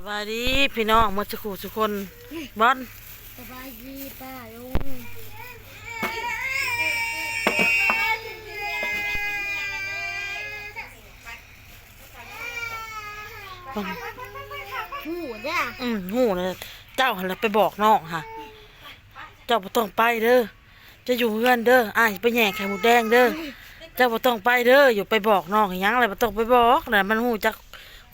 สบายดีพี่น้องหมาสุขุสุคนบอลสบายดีป้าลุงบอลหูเนี่ยอืมหูเลยเจ้าหันไปบอกน้องค่ะ เจ้าบ่ต้องไปเด้อจะอยู่เฮือนเด้ออ้ายไปแย่งไข่หมูแดงเด้อเจ้าบ่ต้องไปเด้ออยู่ไปบอกน้องหยังอะไรบ่ต้องไปบอกน่ะมันหูจัก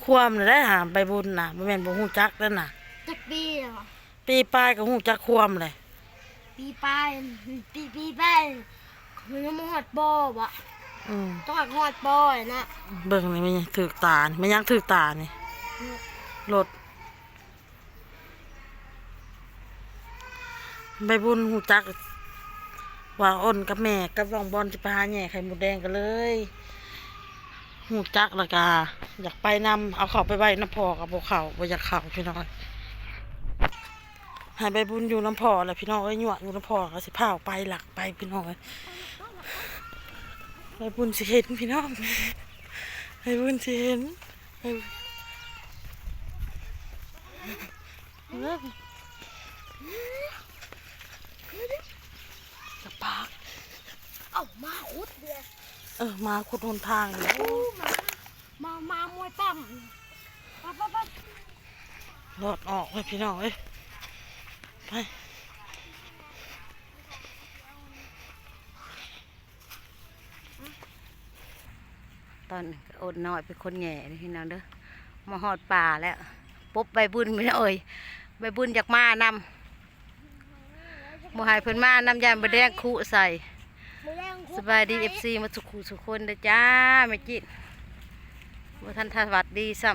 ความน่ะได้หามไปบุญน่ะบ่แม่นบ่ฮู้จักนั่นน่ะ จักปีเหรอปีปลายก็ฮู้จักความเลยปีปลายปีปีปลายมันยังไม่หอดบ่อบะอืมต้องหัดหอดบ่อนะเบิ่งนี่มันยังถึกตานี่มันยังถึกตานี่รถใบบุญหูจัก ว่าอ้นกับแม่กับรองบอลจะไปหาแหน่ไข่หมูแดงกันเลย หูจักและกา อยากไปนำเอาเขาไปไว้น้ำพอกับพวกเขาบ่อยากเขาพี่น้องใหายใบบุญอยู่น้ำพอแหละพี่น้องเอ้ยหยวดอยู่น้ำพอก็สิพาออกไปหลักไปพี่น้องเอ้ยใบบุญสิเห็นพี่น้องใบบุญสิเห็นใบบุญเลิกจะปากเอ้ามาอุดเดียว เออมาขุดหนทางอยู่อู้มามามวยปั้มปั๊บปั๊บปั๊บรอดออกเลยพี่น้องเอ้ยไปตอนอดน้อยเป็นคนแง่พี่น้องเด้อมาหอดป่าแล้วปุ๊บใบบุญไม่เอ่ยใบบุญอยากมานำโมหายเพิ่นมานำยานบะแดงคุใส่ สบายดีเอฟซีมาสุขุสุคนเด้อจ้าไม่จิตบ่ทันทวัดดีซ้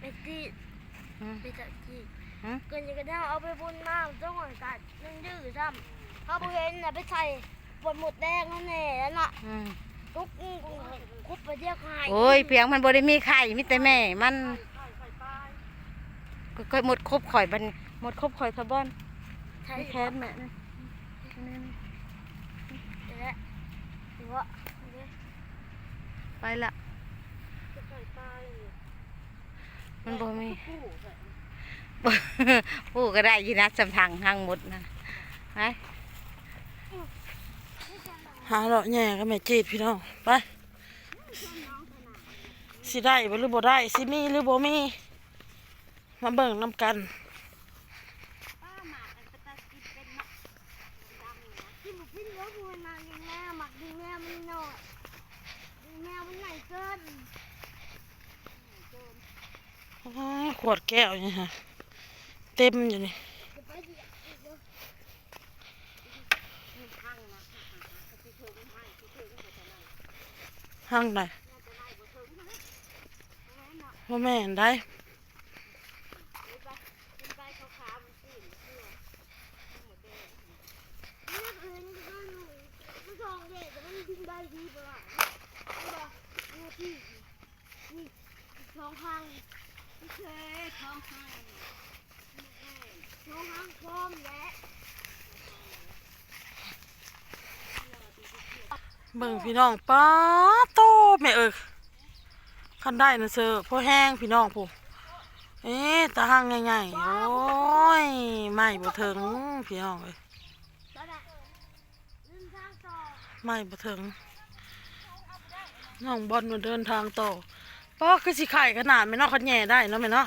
ไปจีำอืมไปจัดจีหืม เกินจะกระด้างเอาไปบุญมาจ้องหอยกัดนึ่งดื้อซ้ำเขาไปเห็นน่ะไปใส่ปวดหมดแดงนั่นแน่แล้วน่ะอืมทุกคุบไปเรียกใครโอ้ยเพียงมันบ่ได้มีไข่มีแต่แม่ มันก็ค่อยหมดครบข่อยบัดนหมดครบข่อยทะบอนใช่มีแค้นแม่นี่แล้ว หรือว่าไปละมันบ่มีปูก็ได้ยินะจำทางทางหมดนะไปหาเลาะแหน่ก็แม่จีดพี่น้องไปสิได้หรือบ่ได้สิมีหรือบ่มีมาเบิ่งน้ำกัน ที่บุกพี่เลี้ยงมวยมากินแม่หมักดินแม่มันหน่อยดินแม่มันไหนเกินขวดแก้วเนี่ยฮะเต็มอยู่นี่ห้างไหนว่าแม่นได้ นี่คือนี่คืองเด็กแต่มันดิ้นได้ดีเปล่างนี่ทองพังไม่เคยทองพังทองพังพร้อมแล้วเบิ่งพี่น้องป้าโตแม่เอ้ยคันได้นะเซอร์พอแห้งพี่น้องผู้เอ๊ะตาห้างง่ายๆโอ้ยไม่บ่ถึงพี่น้องเอ้ยแล้วนะลืมทางต่อไม่บ่ถึง น้องบอลมาเดินทางต่อป้าคือสิไข่ขนาดไม่นอกคันแย่ได้เนาะแม่เนาะ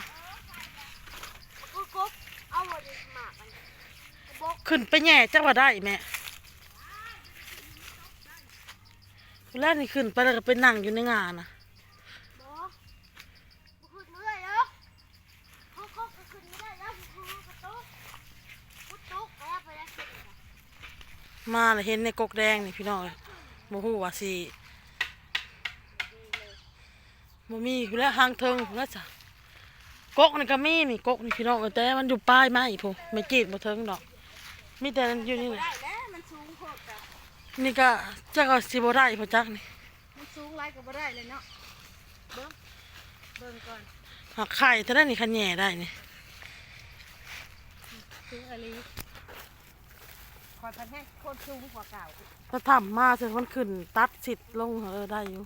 กูกบเอาหมเลยหมากมันบกขึ้นไปแย่จังว่าได้แม่แล้วนี่ขึ้นไปแล้วก็ไปนั่งอยู่ในงานนะมาเห็นในกกแดงนี่พี่น้องเอ้ยบ่ฮู้ว่าสิ บ่มีอยู่แล้วหางเทิงพุ่นแล้วจ้ะกกนี่ก็มีนี่กกนี่พี่น้องเอ้ยแต่มันอยู่ปลายไม้พุ่นไม่จีดบ่เทิงดอก มีแต่อยู่นี่แหละได้แล้วมันสูงโคตรกับนี่ก็จักเอาสิบ่ได้พ่อจักนี่มันสูงไรก็บ่ได้เลยเนาะเบิ้งเบิ้งก่อนหักไข่เท่านั้นนี่คันแหน่ได้นี่สูงอะไรคอยพันให้โคตรสูงกว่าเก่าถ้าทำมาเสร็จมันขึ้นตัดสิทธิ์ลงเออได้อยู่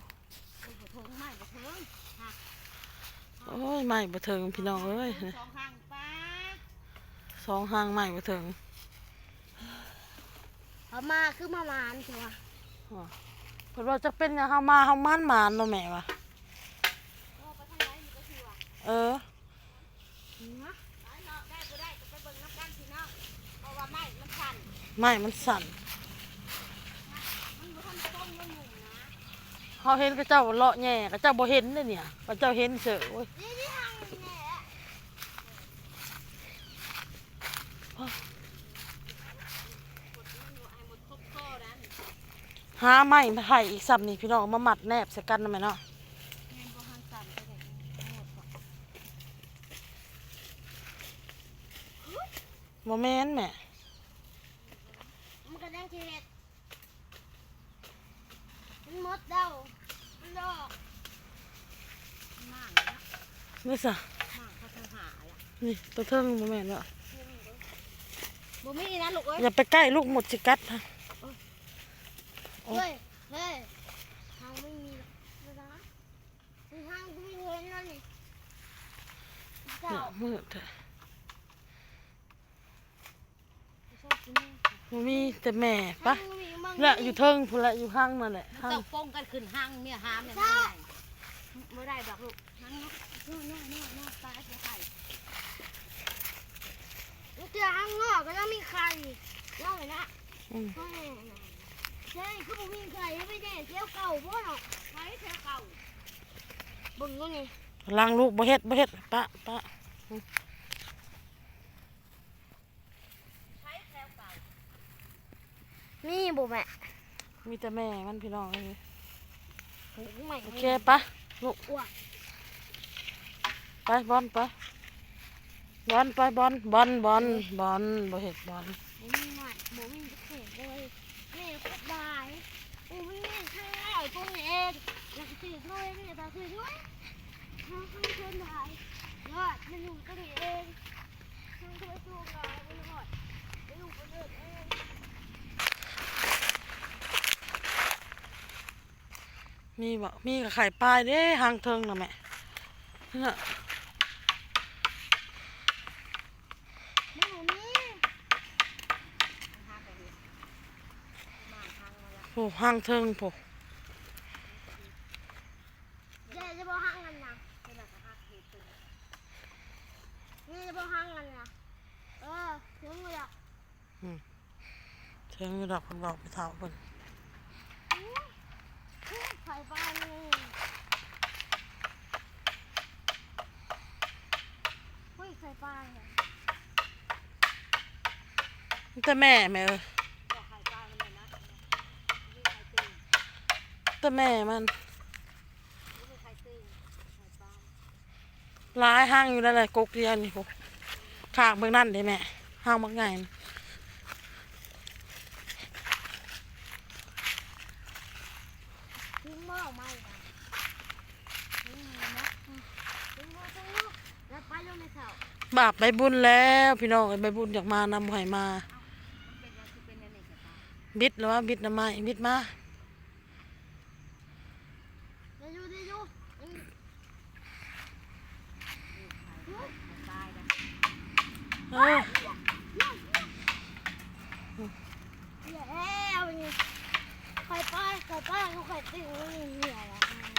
บ่ถึงไม่บ่ถึงหักโอ้ยใหม่บ่ถึงพี่น้องเอ้ยสองข้างป้าสองห้างใหม่บ่ถึงเอามาคือมามานใช่ปะเพิ่นว่าจะเป็นหยังเฮามาเฮามันหมานเนาะแม่วะเอาไปทางไหนมันก็คือว่าเออนะเอาเนาะได้บ่ได้ก็ไปเบิ่งน้ำกันพี่น้องเพราะว่าไม้มันสั่นไม้มันสั่นมันบ่ทันต้นมันหนุ่มนะ เฮาเห็นกระเจ้าเลาะแหน่กระเจ้าบ่เห็นเด้เนี่ยกระเจ้าเห็นเฉยโอ้ยหาไม้มาให้อีกซ้ำนี่พี่น้องเอามามัดแนบใส่กันนะแม่เนาะแม่นบ่ทันสั่นไปได้หมดบ่บ่แม่นแม่มันก็ได้ทีเด็ด มันหมดเดามันดอกมากนะนี่ซะมากเขาทางหาละนี่ตัวเทิงบ่แม่นเนาะบ่มีนะลูกเอ้ยอย่าไปใกล้ลูกหมดสิกัดนะเฮ้ยเฮ้ยทางไม่มีหรอกนะมีทางก็ไม่เห็นแล้วนี่เจ้าเนี่ยมืดแท้ชอบกินบ่มีแต่แม่ปะ ทางมี มั่งและอยู่เทิงพุ่นละอยู่ห้างนั่นแหละมันห้างต้องป้องกันขึ้นห้างเนี่ยหามเนี่ยมันได้บ่ได้ดอกลูกนั่งเนาะนู่นนู่นนู่นนู่นปลาจะไข่เจอข้างนอกก็ต้องมีไข่นอกเลยนะอืมใช่คือผมมีไข่ไม่ได้เที่ยวเก่าบ่หรอกไว้เธอเก่าบึงก็นี่ล้างลูกบ่เฮ็ดบ่เฮ็ดปะปะ ไว้แถวเก่า นี่บุแม่มีแต่แม่มันพี่น้องเอ้ยใหม่โอเคปะลูกอ้วกไปบอลไปบอลไปบอลบอลบอลบอลบ่เฮ็ดบอลบุมีใหม่บุมีเข็ดเลยแม่ก็บายบุมีแม่ใช่ไหมตรงนี้เองอยากสื่อด้วยไม่อยากสื่อด้วยทางข้างชนได้ยอดมันอยู่ตรงนี้เองทางตัวสูงได้ไม่ยอดไม่อยู่บนเดินเอง มีบ่มีกับไข่ปลายเด้หางเทิงน่ะแม่น่ะไม่อยู่นี่หาไปดิมาทางมาละโอ้หางเทิงโผเดี๋ยวจะบอกห้างกันนะเวลาก็หักเหตุตึงนี่จะบอกห้างกันนะเออถึงเลยอะเทิงอยู่ดอกเพิ่นบอกไปเฒ่าเพิ่น ไข่ปลาเลยเฮ้ยไข่ปลาเนี่ย มี แต่แม่แม่เอ้ยก็ไข่ปลามันเลยนะมีไข่ตึงแต่แม่มันมีไข่ตึงไข่ปลาหลายหางอยู่นั่นแหละกกเดียวนี่พวกข้างเบิ่งนั่นเด้แม่หางบักใหญ่น่ะทิ้งหม้อไม่นะทิ้งมือนะทิ้งหม้อทิ้งหม้อแล้วไปลงในเสาบาปใบบุญแล้ว พี่น้องเอ้ยใบบุญอยากมานำบ่ให้มา บิดแล้วว่าบิดน้ำไม้บิดมาเดี๋ยวอยู่เดี๋ยวอยู่อืมตายนะเออเดี๋ยวเอาอย่างงี้ไข่ปลาไข่ปลาเขาไข่ติ้งนี่เหี้ยละอืม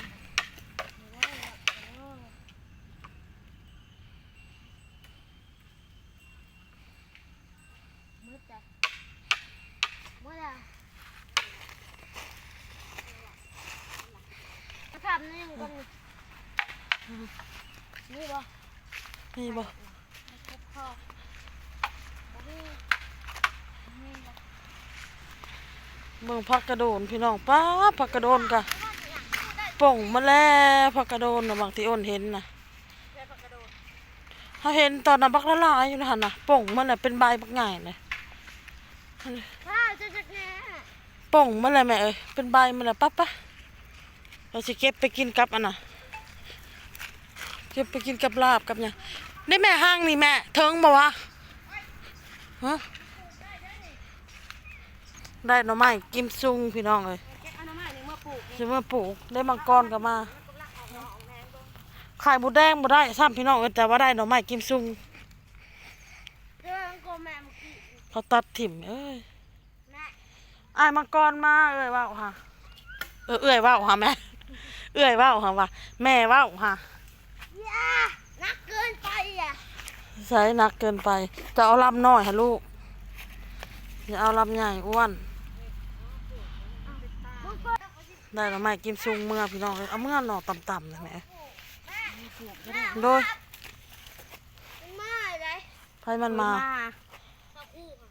เดี๋ยวเดี๋ยวมืดจ้ะมืดอะมาทำนี่ยังกัน นี่นี่บ่นี่บ่ครบคอบ่มีนี่บ่เบิ่งผักกระโดนพี่น้องป้าบผักกระโดนกะป่งมาแล้วผักกระโดนน่ะบางที่อ้นเห็นน่ะเขาเห็นตอนน่ะบักละลายอยู่นะหั่นน่ะป่งมันน่ะเป็นใบบักใหญ่เลยถ้าจะจะแน่ป่งมันเลยแม่เอ้ยเป็นใบมันน่ะปั๊บปะเราสิเก็บไปกินกับอันน่ะ เก็บไปกินกับลาบกับหยังนี่แม่ห้างนี่แม่เทิงบ่วะฮะได้หน่อไม้กิมซุงพี่น้องเอ้ยเก็บอนามัยนี่มาปลูกจะมาปลูกได้มังกรก็มาไข่หมูแดงบ่ได้ซ้ำพี่น้องเอ้ยแต่ว่าได้หน่อไม้กิมซุงเรื่องก็แม่เมื่อกี้เขาตัดถิ่มเอ้ยแม่อ้ายมังกรมาเอ้ยว่าวค่ะเออเอ้ยว่าวค่ะแม่เอ้ยว่าวค่ะว่าแม่ว่าวค่ะ ย่านักเกินไปอะใส่หนักเกินไป จะเอาลำน้อยค่ะลูก อย่าเอาลำใหญ่อ้วนมึงก็ได้หน่อไม้กิมซุงเมื่อพี่น้องเอ้ยเอาเมื่อหน่อต่ำๆเลยแหมโดยเป็นมาอะไรไผมันมาตะกู้ค่ะ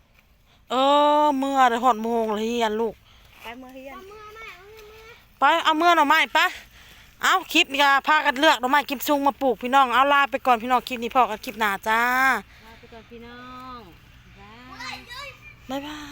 เออเมื่อได้หอดโมงเลยเฮียนลูก ไปเมื่อเฮียนตะเมื่อแม่เอาเมื่อเมื่อไปเอาเมื่อหน่อไม้ไป เอาคลิปนี้ก็พากันเลือกหน่อไม้กิมซุงมาปลูกพี่น้องเอาลาไปก่อนพี่น้องคลิปนี้พอกันคลิปหน้าจ้าลาไปก่อนพี่น้องไอ้เอ้ยบ๊ายบาย